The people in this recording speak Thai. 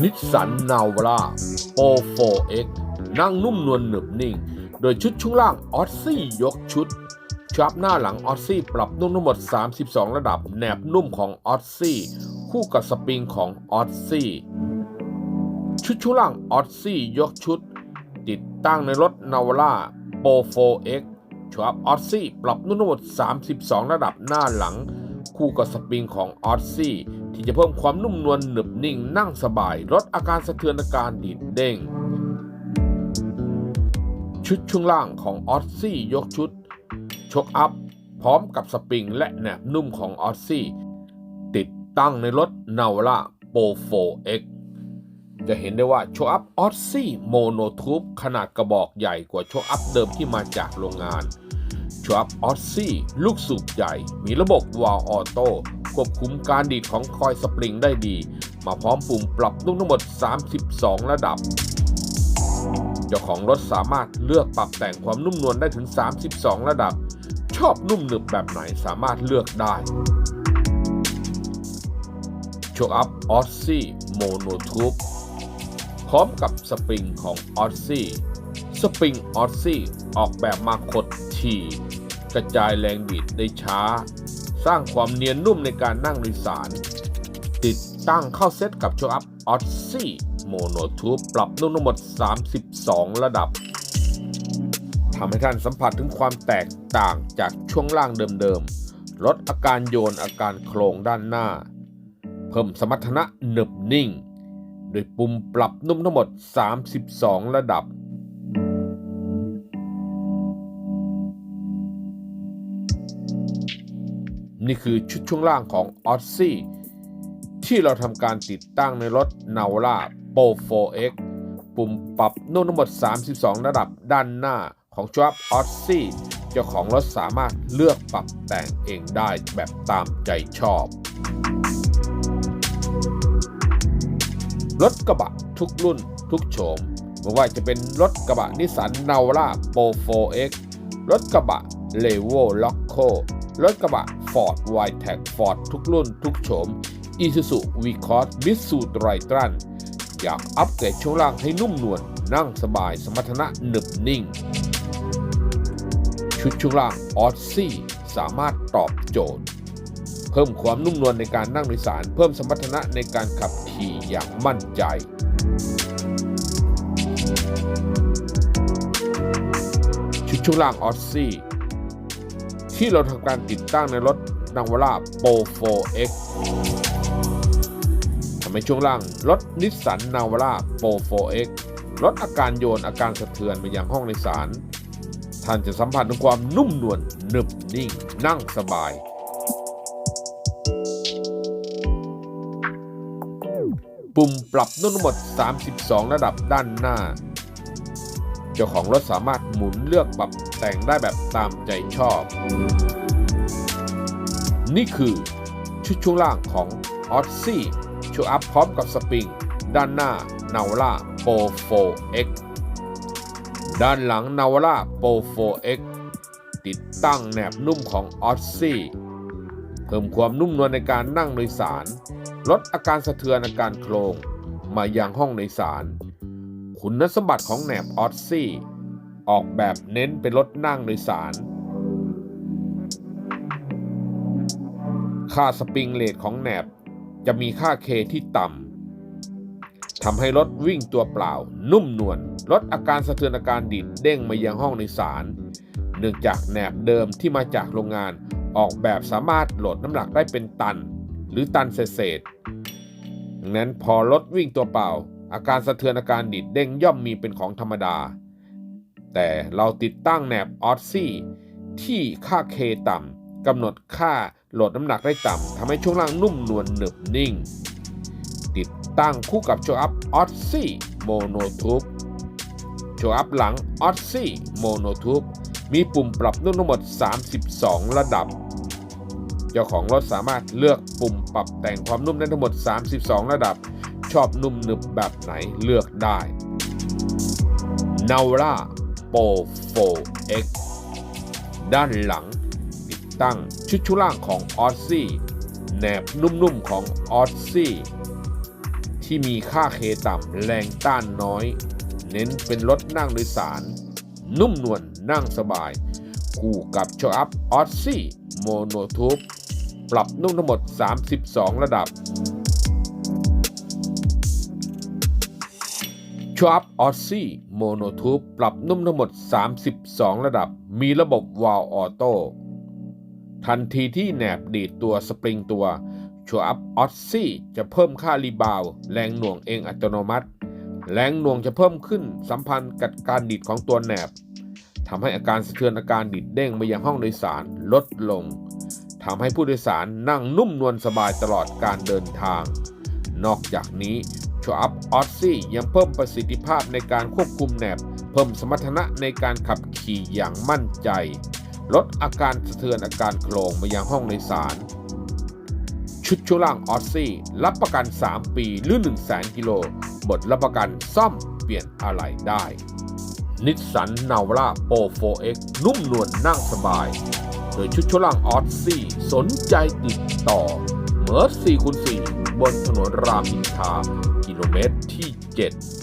นิสสันนาวาร่า O4X นั่งนุ่มนวลหนึบนิ่ง โดยชุดช่วงล่างออสซี่ยกชุดชับหน้าหลังออสซี่ปรับนุ่มทั้งหมด 32 ระดับแหนบนุ่มของออสซี่คู่กับสปริงของออสซี่ชุดช่วงล่างออสซี่ยกชุด ติดตั้งในรถนาวาร่า Pro 4X ชับออสซี่ปรับนุ่มทั้งหมด 32 ระดับหน้าหลัง คู่กับสปริงของออสซี่ ที่จะเพิ่มความนุ่มนวลหนึบนิ่งนั่งสบาย ลดอาการสะเทือนอาการดีดเด้ง ชุดช่วงล่างของออสซี่ยกชุด ชกอัพ พร้อมกับสปริงและแหนบนุ่มของออสซี่ติดตั้งในรถนาวาร่าโปร 4X จะเห็นได้ว่าโชว์อัพออสซี่โมโนทูบขนาดกระบอกใหญ่กว่าโชว์อัพเดิมที่มาจากโรงงานโชว์อัพออสซี่ลูกสูบใหญ่ มีระบบวาล์วออโต้ ควบคุมการดีดของคอยสปริงได้ดี มาพร้อมปุ่มปรับนุ่มทั้งหมด 32 ระดับ เจ้าของรถสามารถเลือกปรับแต่งความนุ่มนวลได้ถึง 32 ระดับ ชอบนุ่มหนึบแบบไหนสามารถเลือกได้โชว์อัพออสซี่โมโนทูบพร้อมกับสปริงของออสซี่สปริงออสซี่ออกแบบมาคดถี่กระจายแรงดีดได้ช้า สร้างความเนียนนุ่มในการนั่งโดยสาร ติดตั้งเข้าเซตกับโชว์อัพออสซี่โมโนทูบปรับนุ่มทั้งหมด 32 ระดับทำให้ท่านสัมผัสถึงความแตกต่างจากช่วงล่างเดิมๆ ลดอาการโยนอาการโครงด้านหน้า เพิ่มสมรรถนะหนึบนิ่ง โดยปุ่มปรับนุ่มทั้งหมด 32 ระดับ นี่คือชุดช่วงล่างของออ s ซี่ที่เราทำการติดตั้งในรถ n a v a r a Pro 4X ปุ่มปรับนุ่มทั้งหมด 32 ระดับด้านหน้าของช o บออ s ซี่เจ้าของรถสามารถเลือกปรับแต่งเองได้แบบตามใจชอบ รถกระบะทุกรุ่นทุกโฉมไม่ว่าจะเป็นรถกระบะนิสสันนาวาร่าโปร 4X รถกระบะเลโวล็อกโครถกระบะ Ford w i t e c Ford ทุกรุ่นทุกโฉม Isuzu V-Cross Mitsu Triton อยากอัปเกรดช่วงล่างให้นุ่มนวลนั่งสบายสมรรถนะหนึบนิ่ง ชุดช่วงล่างออ s ซี่สามารถตอบโจทย์ เพิ่มความนุ่มนวลในการนั่งโดยสาร เพิ่มสมรรถนะในการขับขี่อย่างมั่นใจชุดช่วงล่างออ s ซี่ ที่เราทำการติดตั้งในรถนาวาร่าโปร 4X ทำให้ช่วงล่างรถนิสสันนาวาราโปร 4X ลดอาการโยนอาการสะเทือนไปยังห้องโดยสาร ท่านจะสัมผัสถึงความนุ่มนวลหนึบนิ่ง นั่งสบาย ปุ่มปรับนุ่มทั้งหมด 32 ระดับด้านหน้า เจ้าของรถสามารถหมุนเลือกปรับแต่งได้แบบตามใจชอบ นี่คือชุดช่วงล่างของ o อ s ซี่ชูอัพพร้อมกับสปริง ด้านหน้านาวล่าโปร 4X ด้านหลังนาวล่าโปร 4X ติดตั้งแหนบนุ่มของ o อ s ซี่เพิ่มความนุ่มนวลในการนั่งโดยสาร ลดอาการสะเทือนอาการโครงมายังห้องโดยสาร คุณสมบัติของแหนบออสซี่ ออกแบบเน้นเป็นรถนั่งโดยสาร ค่าสปริงเลทของแหนบจะมีค่าเคที่ต่ำทำให้รถวิ่งตัวเปล่า นุ่มนวลลดอาการสะเทือนอาการดินเด้งมายังห้องโดยสารเนื่องจากแหนบเดิมที่มาจากโรงงานออกแบบสามารถโหลดน้ำหนักได้เป็นตัน หรือตันเศษดังนั้นพอรถวิ่งตัวเปล่า อาการสะเทือนอาการดิดเด้งย่อมมีเป็นของธรรมดา แต่เราติดตั้งแหนบออสซี่ที่ค่าเคต่ำกำหนดค่าโหลดน้ำหนักได้ต่ำทำให้ช่วงล่างนุ่มนวลหนึบนิ่ง ติดตั้งคู่กับโชว์อัพออสซี่โมโนทูบโชว์อัพหลังออสซี่โมโนทูบมีปุ่มปรับนุ่มทั้งหมด 32 ระดับ เจ้าของรถสามารถเลือกปุ่มปรับแต่งความนุ่มได้ทั้งหมด 32 ระดับ ชอบนุ่มหนึบแบบไหนเลือกได้ n a v a r a Pro 4X ด้านหลัง ติดตั้งชุดชุล่างของ o อ s ซี่แหนบนุ่มๆของ o อ s ซี่ที่มีค่าเคต่ำแรงต้านน้อย เน้นเป็นรถนั่งโดยสาร นุ่มนวลนั่งสบาย คู่กับโชอัพออสซี่ โมโนทูปปรับนุ่มทั้งหมด 32 ระดับชอปออสซี่โมโนทูปปรับนุ่มทั้งหมด 32 ระดับ มีระบบวาล์วออโต้ทันทีที่แหนบดีดตัวสปริงตัวชอปออสซี่จะเพิ่มค่ารีบาว แรงหน่วงเองอัตโนมัติ แรงหน่วงจะเพิ่มขึ้นสัมพันธ์กับการดีดของตัวแหนบ ทำให้อาการสะเทือนอาการดีดเด้งมายังห้องโดยสารลดลงทำให้ผู้โดยสารนั่งนุ่มนวลสบายตลอดการเดินทาง นอกจากนี้ชอัพออสซี่ยังเพิ่มประสิทธิภาพในการควบคุมแหนบ เพิ่มสมรรถนะในการขับขี่อย่างมั่นใจ ลดอาการสะเทือนอาการโครงมายังห้องโดยสาร ชุดช่วงล่างออสซี่รับประกัน 3 ปีหรือ 1 0 0 0 0 0กิโล บทรับประกันซ่อมเปลี่ยนอะไหล่ได้ นิสสันนาวราโปร 4X นุ่มนวลนั่งสบาย โดยชุดชล่างออสซี่สนใจติดต่อ เมอร์4คูณ4บนถนนรามอินทรากิโลเมตรที่ 7